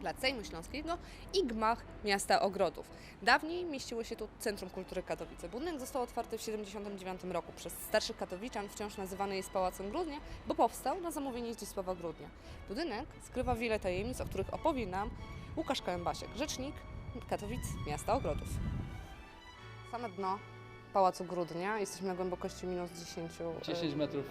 Plac Sejmu Śląskiego i gmach miasta Ogrodów. Dawniej mieściło się tu Centrum Kultury Katowice. Budynek został otwarty w 1979 roku przez starszych katowiczan, wciąż nazywany jest Pałacem Grudnia, bo powstał na zamówienie Zdzisława Grudnia. Budynek skrywa wiele tajemnic, o których opowie nam Łukasz Kałębasiek, rzecznik Katowic miasta Ogrodów. Same dno Pałacu Grudnia, jesteśmy na głębokości minus 10. 10 metrów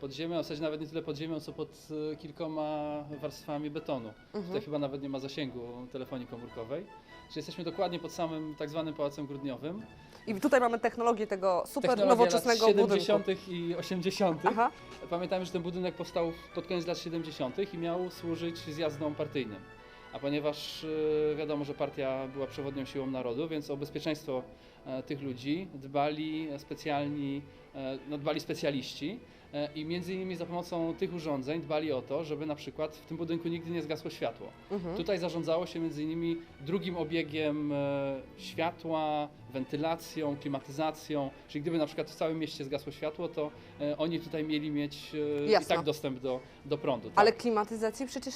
pod ziemią, w zasadzie nawet nie tyle pod ziemią, co pod e, kilkoma warstwami betonu. Mhm. Tutaj chyba nawet nie ma zasięgu telefonii komórkowej. Czyli jesteśmy dokładnie pod samym tak zwanym Pałacem Grudniowym. I tutaj mamy technologię tego super Technologia nowoczesnego lat budynku. 70. i 80. Aha. Pamiętajmy, że ten budynek powstał pod koniec lat 70. i miał służyć zjazdom partyjnym. A ponieważ e, wiadomo, że partia była przewodnią siłą narodu, więc o bezpieczeństwo e, tych ludzi dbali specjalni, e, no, dbali specjaliści e, i między innymi za pomocą tych urządzeń dbali o to, żeby na przykład w tym budynku nigdy nie zgasło światło. Mhm. Tutaj zarządzało się między innymi drugim obiegiem światła, wentylacją, klimatyzacją, czyli gdyby na przykład w całym mieście zgasło światło, to oni tutaj mieli mieć e, i Jasne. tak dostęp do, do prądu. Tak? Ale klimatyzacji przecież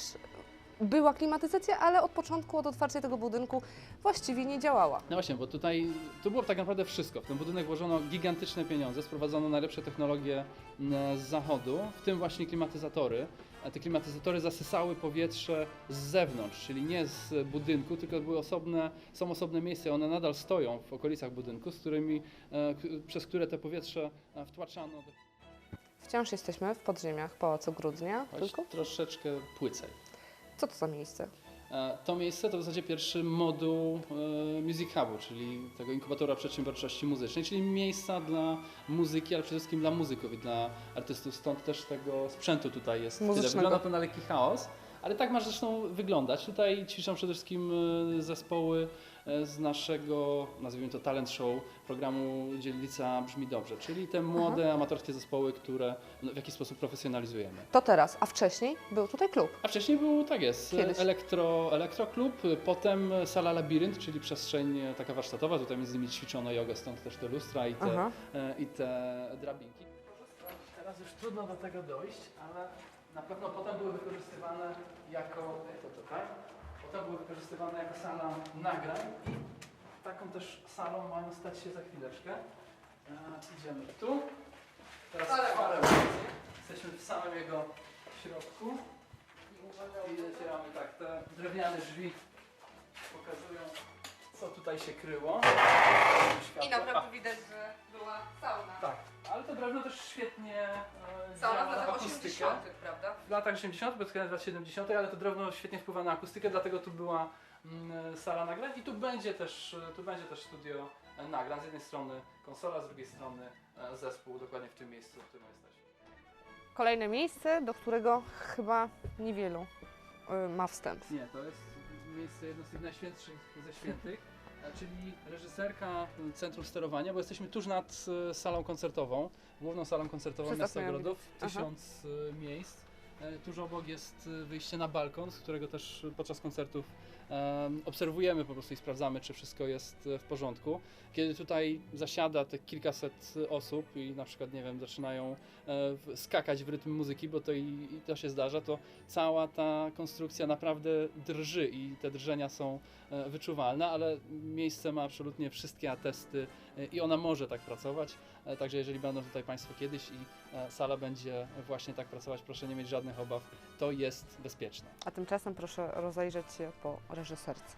była klimatyzacja, ale od początku, od otwarcia tego budynku właściwie nie działała. No właśnie, bo tutaj tu było tak naprawdę wszystko. W ten budynek włożono gigantyczne pieniądze, sprowadzono najlepsze technologie m, z zachodu, w tym właśnie klimatyzatory. A te klimatyzatory zasysały powietrze z zewnątrz, czyli nie z budynku, tylko były osobne, są osobne miejsca. One nadal stoją w okolicach budynku, z którymi, e, przez które te powietrze e, wtłaczano. Wciąż jesteśmy w podziemiach Pałacu Grudnia, tylko troszeczkę płycej. Co to za miejsce? To miejsce to w zasadzie pierwszy moduł e, Music Hubu, czyli tego inkubatora przedsiębiorczości muzycznej, czyli miejsca dla muzyki, ale przede wszystkim dla muzyków i dla artystów. Stąd też tego sprzętu tutaj jest. Muzycznego. Wygląda to na lekki chaos, ale tak ma zresztą wyglądać. Tutaj ćwiczą przede wszystkim e, zespoły e, z naszego, nazwijmy to talent show, programu Dzielnica Brzmi Dobrze, czyli te młode, amatorskie zespoły, które no, w jakiś sposób profesjonalizujemy. To teraz, a wcześniej był tutaj klub. A wcześniej był, tak jest, Kiedyś. elektro, elektroklub, potem sala labirynt, czyli przestrzeń taka warsztatowa, tutaj między innymi ćwiczono jogę, stąd też te lustra i te, Aha. e, i te drabinki. Teraz już trudno do tego dojść, ale na pewno potem były wykorzystywane jako, jak to tutaj, potem były wykorzystywane jako sala nagrań i taką też salą mają stać się za chwileczkę. E, idziemy tu. Teraz Ale- parę. Jesteśmy w samym jego środku. I otwieramy tak, te drewniane drzwi pokazują, co tutaj się kryło. Światło. A, widać, że była sauna. tak, ale to drewno też świetnie e, Sauna działa akustykę. 80., prawda? W latach 80., bez koniec lat 70., ale to drewno świetnie wpływa na akustykę, dlatego tu była mm, sala nagrań i tu będzie też, e, tu będzie też studio e, nagrań. Z jednej strony konsola, z drugiej strony e, zespół, dokładnie w tym miejscu, w którym jesteśmy. Kolejne miejsce, do którego chyba niewielu y, ma wstęp. Nie, to jest miejsce jedno z tych najświętszych ze świętych, e, czyli reżyserka e, Centrum Sterowania, bo jesteśmy tuż nad e, salą koncertową, główną salą koncertową Przez miasta Ogrodów, tysiąc e, miejsc. E, Tuż obok jest e, wyjście na balkon, z którego też podczas koncertów em, obserwujemy po prostu i sprawdzamy, czy wszystko jest e, w porządku. Kiedy tutaj zasiada te kilkaset osób i na przykład, nie wiem, zaczynają skakać w rytm muzyki, bo to i, i to się zdarza, to cała ta konstrukcja naprawdę drży i te drżenia są wyczuwalne, ale miejsce ma absolutnie wszystkie atesty i ona może tak pracować. Także jeżeli będą tutaj Państwo kiedyś i sala będzie właśnie tak pracować, proszę nie mieć żadnych obaw, to jest bezpieczne. A tymczasem proszę rozejrzeć się po reżyserce.